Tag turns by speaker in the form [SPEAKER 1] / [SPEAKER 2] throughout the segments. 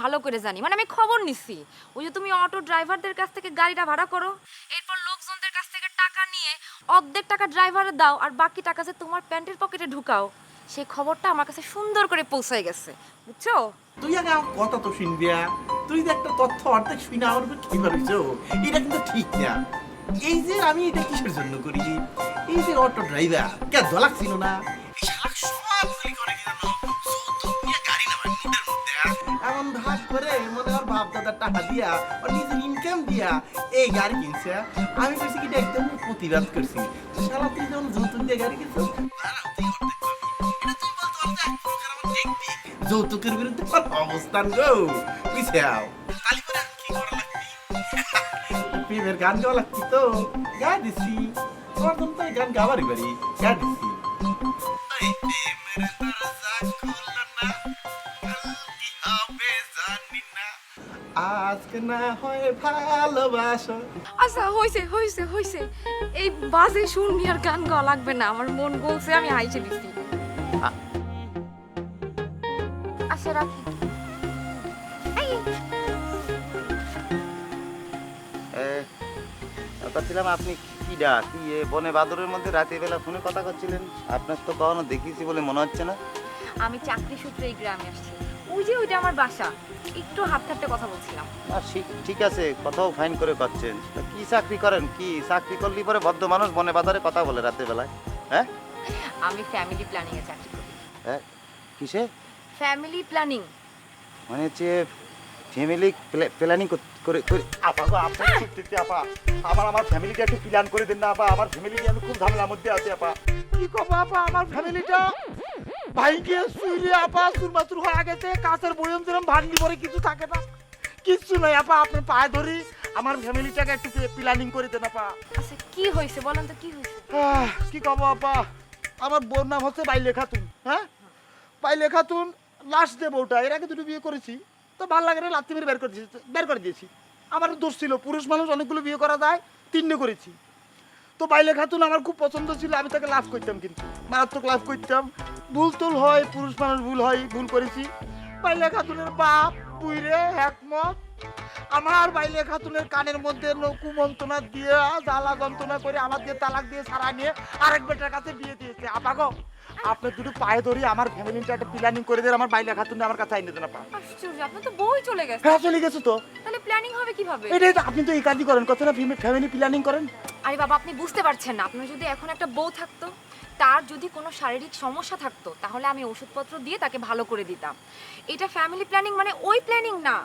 [SPEAKER 1] ভালো করে জানি। মানে আমি খবর নিছি। ওই যে তুমি অটো ড্রাইভারদের কাছ থেকে গাড়িটা ভাড়া করো, এরপর লোকজনদের কাছ থেকে টাকা নিয়ে অর্ধেক টাকা ড্রাইভারে দাও, আর বাকি টাকা যে তোমার প্যান্টের পকেটে ঢুকাও, সেই খবরটা আমার কাছে সুন্দর করে পৌঁছায় গেছে। বুঝছ?
[SPEAKER 2] তুই আগে আমার কথা তো শুনবিয়া তুই যে একটা তথ্য অর্ধেক শুনে আমার উপর কি পারিস এটা কিন্তু ঠিক না। এই যে আমি এটা কিসের জন্য করি? এই যে অটো ড্রাইভার কে দলাক ছিল না? টাকা দিয়া আর নিজের ইনকাম দিয়া এই গাড়ি কিনছে। আমি কইছি কি একদম প্রতিবাদ করছি। শালা তুই যখন যৌতুক দিয়ে গাড়ি। যৌতুকের বিরুদ্ধে অবস্থান গো? পিছাও প্রেমের গান গাওয়া লাগছি তো। গা দিছি। তোমার তো গান গাওয়ারই পারি গা দিছি। এই দরজা খুললো কাল কি হবে জানি না। আজকে না হয় ভালোবাসো।
[SPEAKER 1] আচ্ছা হইছে হইছে হইছে। এই বাজে আর গান গাওয়া লাগবে না আমার মন বলছে আমি হাইছে দিছি। আচ্ছা রাখি।
[SPEAKER 3] ছিলাম আপনি কি এ বনে বাদরের মধ্যে রাতের বেলা ফোনে কথা করছিলেন? আপনার তো কখনো দেখিয়েছি বলে মনে হচ্ছে না।
[SPEAKER 1] আমি চাকরি সূত্রে এই গ্রামে আসছি। ওই যে ওইটা আমার বাসা। একটু হাত থাকতে কথা বলছিলাম।
[SPEAKER 3] না ঠিক আছে কথাও ফাইন করে করছেন তা কি চাকরি করেন? কি চাকরি করলি পরে ভদ্র মানুষ বনে বাজারে কথা বলে রাতের বেলায় হ্যাঁ?
[SPEAKER 1] আমি ফ্যামিলি প্ল্যানিং এ চাকরি করি।
[SPEAKER 3] হ্যাঁ কিসে?
[SPEAKER 1] ফ্যামিলি প্ল্যানিং
[SPEAKER 3] মানে হচ্ছে ফ্যামিলি প্ল্যানিং করে করে
[SPEAKER 4] আপা গো আপা সত্যি আপা। আমার আমার ফ্যামিলিটা একটু প্ল্যান করে দেন না আপা। আমার ফ্যামিলি আমি খুব ঝামেলার মধ্যে আছি আপা। কি করব আপা আমার ফ্যামিলিটা ভাইকে শুইলে আপা সুরমাতুর হয়ে গেছে কাছের বয়ম যেরকম ভাঙলি পরে কিছু থাকে না। কিচ্ছু নাই আপা আপনার পায়ে ধরি আমার ফ্যামিলিটাকে একটু প্ল্যানিং করে দেন আপা।
[SPEAKER 1] আচ্ছা কি হয়েছে বলেন তো কি হয়েছে?
[SPEAKER 4] কি কব আপা? আমার বোন নাম হচ্ছে বাইলে খাতুন হ্যাঁ? বাইলে খাতুন লাস্ট ডে বউটা এর আগে দুটো বিয়ে করেছি। তো ভালো লাগে না লাত্তি মেরে বের করে দিয়েছি বের করে দিয়েছি। আমার দোষ ছিল পুরুষ মানুষ অনেকগুলো বিয়ে করা যায় তিনটে করেছি। তো বাইলে খাতুন আমার খুব পছন্দ ছিল আমি তাকে লাভ করতাম কিন্তু। মারাত্মক লাভ করতাম। ভুল টুল হয় পুরুষ মানুষ ভুল হয় ভুল করেছি। বাইলে খাতুনের বাপ বুইরে একমত? আমার বাইলে খাতুনের কানের মধ্যে কুমন্ত্রণা দিয়ে জ্বালা যন্ত্রণা করে আমার দিয়ে তালাক দিয়ে সারা নিয়ে আরেক বেটার কাছে বিয়ে দিয়েছে। আপাগো আপনার দুটো পায়ে ধরি আমার ফ্যামিলিটা একটা প্ল্যানিং করে দেন আমার বাইলে খাতুন আমার কাছে আইনে দেন আপা।
[SPEAKER 1] আশ্চর্য আপনার তো বই চলে গেছে।
[SPEAKER 4] হ্যাঁ চলে গেছে তো।
[SPEAKER 1] তাহলে প্ল্যানিং হবে কীভাবে?
[SPEAKER 4] এটাই তো আপনি তো এই কাজই করেন কত না ফ্যামিলি প্ল্যানিং করেন।
[SPEAKER 1] আরে বাবা আপনি বুঝতে পারছেন না। আপনার যদি এখন একটা বউ থাকতো তার যদি কোনো শারীরিক সমস্যা থাকতো তাহলে আমি ওষুধপত্র দিয়ে তাকে ভালো করে দিতাম। এটা ফ্যামিলি প্ল্যানিং মানে ওই প্ল্যানিং না।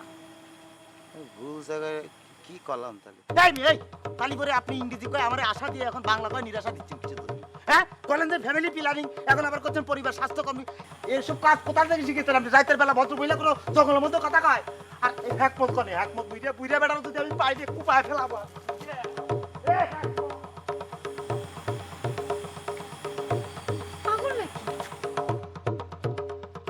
[SPEAKER 3] ভুল জায়গায় কি করলাম তাহলে?
[SPEAKER 4] তাই এই তালি করে আপনি ইংরেজি কয়ে আমার আশা দিয়ে এখন বাংলা কয়ে নিরাশা দিচ্ছেন কিছু তো হ্যাঁ? বলেন যে ফ্যামিলি প্ল্যানিং এখন আবার করছেন পরিবার স্বাস্থ্যকর্মী। এইসব কাজ কোথা থেকে শিখেছেন আপনি? রাইতের বেলা ভদ্র মহিলা কোনো জঙ্গলের মধ্যে কথা কয়? আর এই হ্যাকমত কনে হ্যাকমত বুঝে বুঝে বেড়ানো যদি আমি বাইরে কুপায় ফেলাবো।